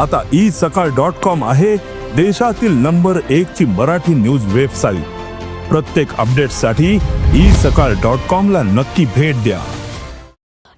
आता ई सकाळ dot com आहे देशातील नंबर एक ची मराठी न्यूज वेबसाईट. प्रत्येक अपडेटसाठी ई सकाळ डॉट कॉम ला नक्की भेट द्या.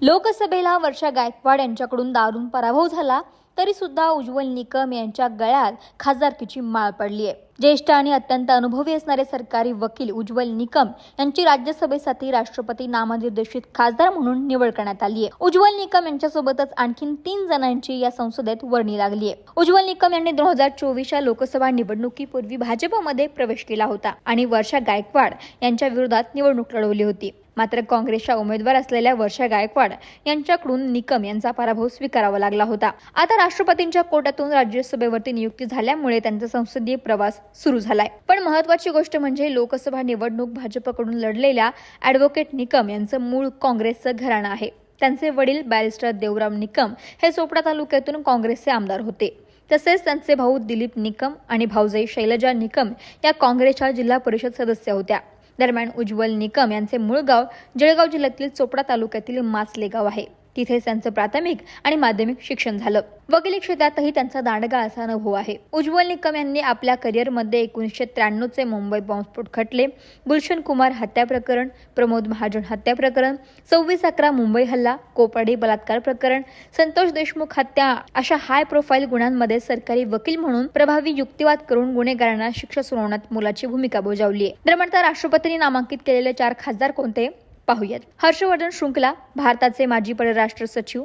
लोकसभेला वर्षा गायकवाड यांच्याकडून दारुण पराभव झाला. तरीसुद्धा उज्ज्वल निकम यांच्या गळ्यात खासदारकीची माळ पडली आहे ज्येष्ठ आणि अत्यंत अनुभवी असणारे सरकारी वकील उज्ज्वल निकम यांची राज्यसभेसाठी राष्ट्रपती नामनिर्देशित खासदार म्हणून निवड करण्यात आली आहे उज्ज्वल निकम यांच्यासोबतच आणखीन तीन जणांची या संसदेत वर्णी लागली आहे उज्ज्वल निकम यांनी दोन हजार चोवीसच्या लोकसभा निवडणुकीपूर्वी भाजपमध्ये प्रवेश केला होता आणि वर्षा गायकवाड यांच्या विरोधात निवडणूक लढवली होती. मात्र काँग्रेसच्या उमेदवार असलेल्या वर्षा गायकवाड यांच्याकडून निकम यांचा पराभव स्वीकारावा लागला होता. आता राष्ट्रपतींच्या कोट्यातून राज्यसभेवरती नियुक्ती झाल्यामुळे त्यांचा संसदीय प्रवास सुरू झालाय. पण महत्वाची गोष्ट म्हणजे लोकसभा निवडणूक भाजपकडून लढलेल्या अॅडव्होकेट निकम यांचं मूळ काँग्रेसचं घराणं आहे. त्यांचे वडील बॅरिस्टर देवराम निकम हे चोपडा तालुक्यातून काँग्रेसचे आमदार होते. तसेच त्यांचे भाऊ दिलीप निकम आणि भाऊजाई शैलजा निकम या काँग्रेसच्या जिल्हा परिषद सदस्य होत्या. दरम्यान उज्ज्वल निकम यांचे मूळ गाव जळगाव जिल्ह्यातील चोपडा तालुक्यातील मासले गाव आहे. तिथेच त्यांचं प्राथमिक आणि माध्यमिक शिक्षण झालं. वकिली क्षेत्रातही त्यांचा दांडगा असा अनुभव आहे. उज्ज्वल निकम यांनी आपल्या करिअरमध्ये एकोणीसशे त्र्याण्णवचे मुंबई बॉम्बस्फोट खटले गुलशन कुमार हत्या प्रकरण प्रमोद महाजन हत्या प्रकरण सव्वीस अकरा मुंबई हल्ला कोपर्डी बलात्कार प्रकरण संतोष देशमुख हत्या अशा हाय प्रोफाईल गुन्ह्यांमध्ये सरकारी वकील म्हणून प्रभावी युक्तिवाद करून गुन्हेगारांना शिक्षा सुनावण्यात मोलाची भूमिका बजावली आहे दरम्यान राष्ट्रपतींनी नामांकित केलेले चार खासदार कोणते? पाहूयात. हर्षवर्धन शृंखला भारताचे माजी परराष्ट्र सचिव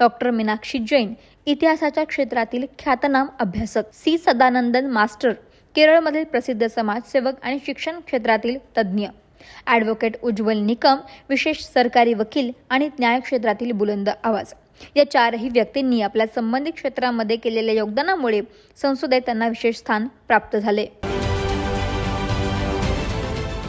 डॉक्टर मीनाक्षी जैन इतिहासाच्या क्षेत्रातील ख्यातनाम अभ्यासक सी. सदानंदन मास्टर केरळमधील प्रसिद्ध समाजसेवक आणि शिक्षण क्षेत्रातील तज्ज्ञ. ॲडव्होकेट उज्ज्वल निकम विशेष सरकारी वकील आणि न्याय क्षेत्रातील बुलंद आवाज. या चारही व्यक्तींनी आपल्या संबंधित क्षेत्रामध्ये केलेल्या योगदानामुळे संसदेत त्यांना विशेष स्थान प्राप्त झाले.